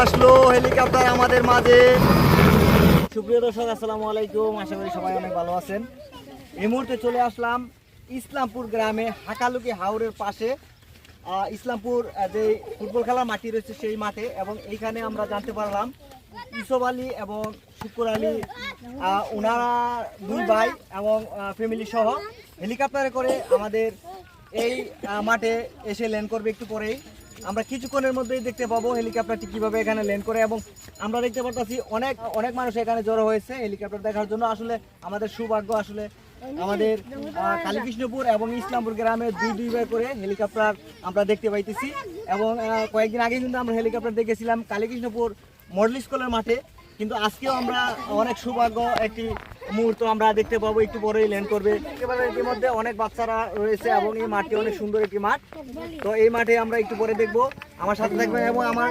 আসলো হেলিকপ্টার আমাদের মাঝে। সুপ্রিয় দর্শক, আসসালামু আলাইকুম। আশা করি সবাই অনেক ভালো আছেন। এই মুহূর্তে চলে আসলাম ইসলামপুর গ্রামে, হাকালুকি হাওরের পাশে। ইসলামপুর যে ফুটবল খেলার মাটি রয়েছে সেই মাঠে এবং এইখানে আমরা জানতে পারলাম ইসব আলী এবং শুকুর আলী ওনারা দুই ভাই এবং ফ্যামিলি সহ হেলিকপ্টারে করে আমাদের এই মাঠে এসে ল্যান্ড করবে একটু পরেই। আমরা কিছুক্ষণের মধ্যেই দেখতে পাবো হেলিকপ্টারটি কীভাবে এখানে ল্যান্ড করে এবং আমরা দেখতে পাচ্ছি অনেক অনেক মানুষ এখানে জড়ো হয়েছে হেলিকপ্টার দেখার জন্য। আসলে আমাদের সৌভাগ্য আসলে আমাদের কালীকৃষ্ণপুর এবং ইসলামপুর গ্রামে দুই দুইবার করে হেলিকপ্টার আমরা দেখতে পাইতেছি। এবং কয়েকদিন আগে কিন্তু আমরা হেলিকপ্টার দেখেছিলাম কালীকৃষ্ণপুর মডেল স্কুলের মাঠে। কিন্তু আজকেও আমরা অনেক সৌভাগ্য একটি মুহূর্ত আমরা দেখতে পাবো, একটু পরেই ল্যান্ড করবে। একেবারে ইতিমধ্যে অনেক বাচ্চারা রয়েছে এবং এই মাঠটি অনেক সুন্দর একটি মাঠ। তো এই মাঠে আমরা একটু পরে দেখব। আমার সাথে থাকবেন এবং আমার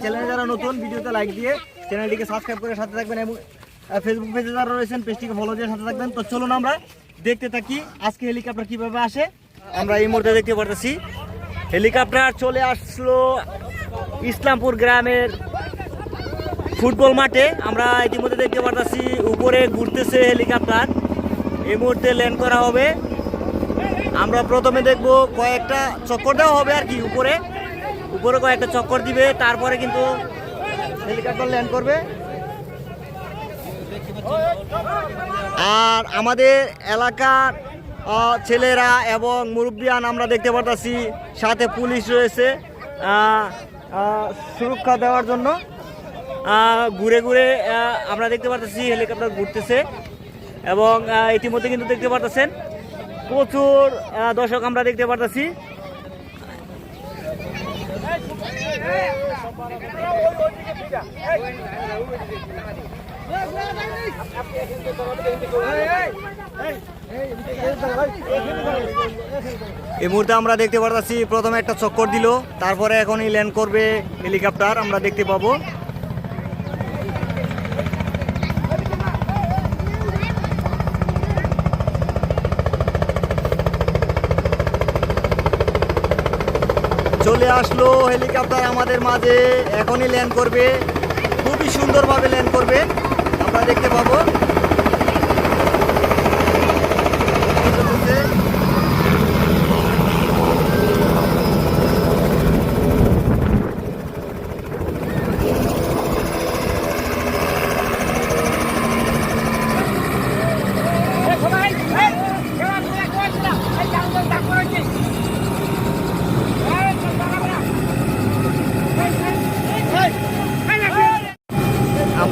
চ্যানেলে যারা নতুন, ভিডিওতে লাইক দিয়ে চ্যানেলটিকে সাবস্ক্রাইব করে সাথে থাকবেন এবং ফেসবুক পেজে যারা রয়েছেন পেজটিকে ফলো দিয়ে সাথে থাকবেন। তো চলুন আমরা দেখতে থাকি আজকে হেলিকপ্টার কীভাবে আসে। আমরা এই মুহূর্তে দেখতে পারতেছি। হেলিকপ্টার চলে আসলো ইসলামপুর গ্রামের ফুটবল মাঠে আমরা ইতিমধ্যে দেখতে পারতেছি উপরে ঘুরতেছে হেলিকপ্টার। এই মুহূর্তে ল্যান্ড করা হবে। আমরা প্রথমে দেখব কয়েকটা চক্কর দেওয়া হবে আর কি উপরে। উপরে কয়েকটা চক্কর দিবে, তারপরে কিন্তু হেলিকপ্টার ল্যান্ড করবে। আর আমাদের এলাকার ছেলেরা এবং মুরব্বিয়ান আমরা দেখতে পারতাছি, সাথে পুলিশ রয়েছে। সুরক্ষা দেওয়ার জন্য। ঘুরে ঘুরে আমরা দেখতে পারতেছি হেলিকপ্টার ঘুরতেছে এবং ইতিমধ্যে কিন্তু দেখতে পারতেছেন, প্রচুর দর্শক আমরা দেখতে পারতেছি। এই মুহূর্তে আমরা দেখতে পারতেছি, প্রথমে একটা চক্কর দিল, তারপরে এখনই ল্যান্ড করবে হেলিকপ্টার আমরা দেখতে পাবো। চলে আসলো হেলিকপ্টার আমাদের মাঝে। এখনই ল্যান্ড করবে। খুবই সুন্দরভাবে ল্যান্ড করবে। আমরা দেখতে পাবো।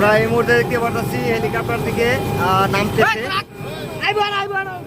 আমরা এই মুহূর্তে দেখতে পাচ্ছি হেলিকপ্টার থেকে আইবার নামতেছে।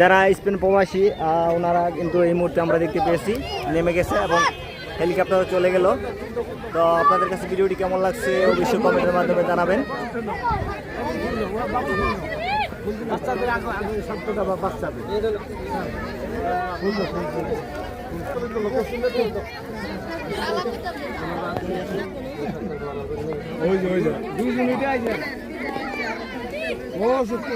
যারা স্পেন প্রবাসী ওনারা কিন্তু এই মুহূর্তে আমরা দেখতে পেয়েছি। নেমে গেছে এবং হেলিকপ্টারও চলে গেল। তো আপনাদের কাছে ভিডিওটি কেমন লাগছে অবশ্যই কমেন্টের মাধ্যমে জানাবেন। ওই যে ওই যে। দুই মিনিটে আইছে ও, সত্যি